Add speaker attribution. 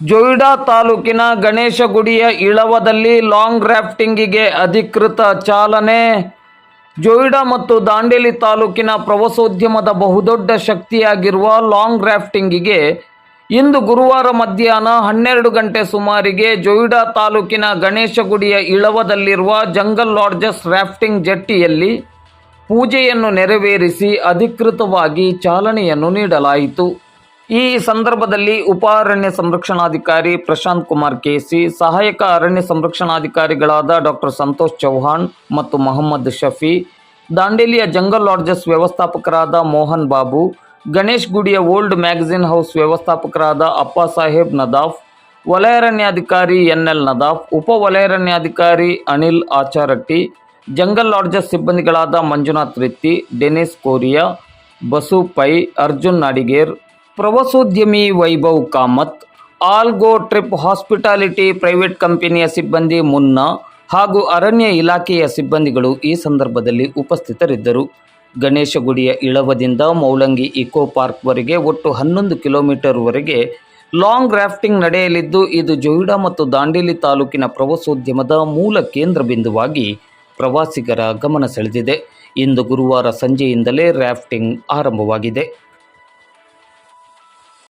Speaker 1: ಜೊಯ್ಡಾ ತಾಲೂಕಿನ ಗಣೇಶಗುಡಿಯ ಇಳವದಲ್ಲಿ ಲಾಂಗ್ ರಾಫ್ಟಿಂಗಿಗೆ ಅಧಿಕೃತ ಚಾಲನೆ. ಜೊಯ್ಡಾ ಮತ್ತು ದಾಂಡೇಲಿ ತಾಲೂಕಿನ ಪ್ರವಾಸೋದ್ಯಮದ ಬಹುದೊಡ್ಡ ಶಕ್ತಿಯಾಗಿರುವ ಲಾಂಗ್ ರಾಫ್ಟಿಂಗಿಗೆ ಇಂದು ಗುರುವಾರ ಮಧ್ಯಾಹ್ನ ಹನ್ನೆರಡು ಗಂಟೆ ಸುಮಾರಿಗೆ ಜೊಯ್ಡಾ ತಾಲೂಕಿನ ಗಣೇಶಗುಡಿಯ ಇಳವದಲ್ಲಿರುವ ಜಂಗಲ್ ಲಾಡ್ಜಸ್ ರಾಫ್ಟಿಂಗ್ ಜಟ್ಟಿಯಲ್ಲಿ ಪೂಜೆಯನ್ನು ನೆರವೇರಿಸಿ ಅಧಿಕೃತವಾಗಿ ಚಾಲನೆಯನ್ನು ನೀಡಲಾಯಿತು. ಈ ಸಂದರ್ಭದಲ್ಲಿ ಉಪ ಅರಣ್ಯ ಸಂರಕ್ಷಣಾಧಿಕಾರಿ ಪ್ರಶಾಂತ್ ಕುಮಾರ್ ಕೆಸಿ, ಸಹಾಯಕ ಅರಣ್ಯ ಸಂರಕ್ಷಣಾಧಿಕಾರಿಗಳಾದ ಡಾಕ್ಟರ್ ಸಂತೋಷ್ ಚೌಹಾಣ್ ಮತ್ತು ಮೊಹಮ್ಮದ್ ಶಫಿ, ದಾಂಡೇಲಿಯ ಜಂಗಲ್ ಲಾಡ್ಜಸ್ ವ್ಯವಸ್ಥಾಪಕರಾದ ಮೋಹನ್ ಬಾಬು, ಗಣೇಶ್ ಗುಡಿಯ ಓಲ್ಡ್ ಮ್ಯಾಗಝಿನ್ ಹೌಸ್ ವ್ಯವಸ್ಥಾಪಕರಾದ ಅಪ್ಪ ಸಾಹೇಬ್ ನದಾಫ್, ವಲಯಾರಣ್ಯಾಧಿಕಾರಿ ಎನ್ ಎಲ್ ನದಾಫ್, ಉಪ ವಲಯಾರಣ್ಯಾಧಿಕಾರಿ ಅನಿಲ್ ಆಚಾರಟ್ಟಿ, ಜಂಗಲ್ ಲಾಡ್ಜಸ್ ಸಿಬ್ಬಂದಿಗಳಾದ Manjunath Ritti, Denis Korea, Basu Pai, Arjun Nadiger ಪ್ರವಾಸೋದ್ಯಮಿ Vaibhav Kamat, Algo trip hospitality private ಕಂಪನಿಯ ಸಿಬ್ಬಂದಿ ಮುನ್ನ ಹಾಗೂ ಅರಣ್ಯ ಇಲಾಖೆಯ ಸಿಬ್ಬಂದಿಗಳು ಈ ಸಂದರ್ಭದಲ್ಲಿ ಉಪಸ್ಥಿತರಿದ್ದರು. ಗಣೇಶಗುಡಿಯ ಇಳವದಿಂದ ಮೌಲಂಗಿ ಇಕೋ ಪಾರ್ಕ್ವರೆಗೆ ಒಟ್ಟು ಹನ್ನೊಂದು ಕಿಲೋಮೀಟರ್ವರೆಗೆ ಲಾಂಗ್ ರಾಫ್ಟಿಂಗ್ ನಡೆಯಲಿದ್ದು, ಇದು ಜೊಯಿಡಾ ಮತ್ತು ದಾಂಡೇಲಿ ತಾಲೂಕಿನ ಪ್ರವಾಸೋದ್ಯಮದ ಮೂಲ ಕೇಂದ್ರ ಬಿಂದುವಾಗಿ ಪ್ರವಾಸಿಗರ ಗಮನ ಸೆಳೆದಿದೆ. ಇಂದು ಗುರುವಾರ ಸಂಜೆಯಿಂದಲೇ ರಾಫ್ಟಿಂಗ್ ಆರಂಭವಾಗಿದೆ.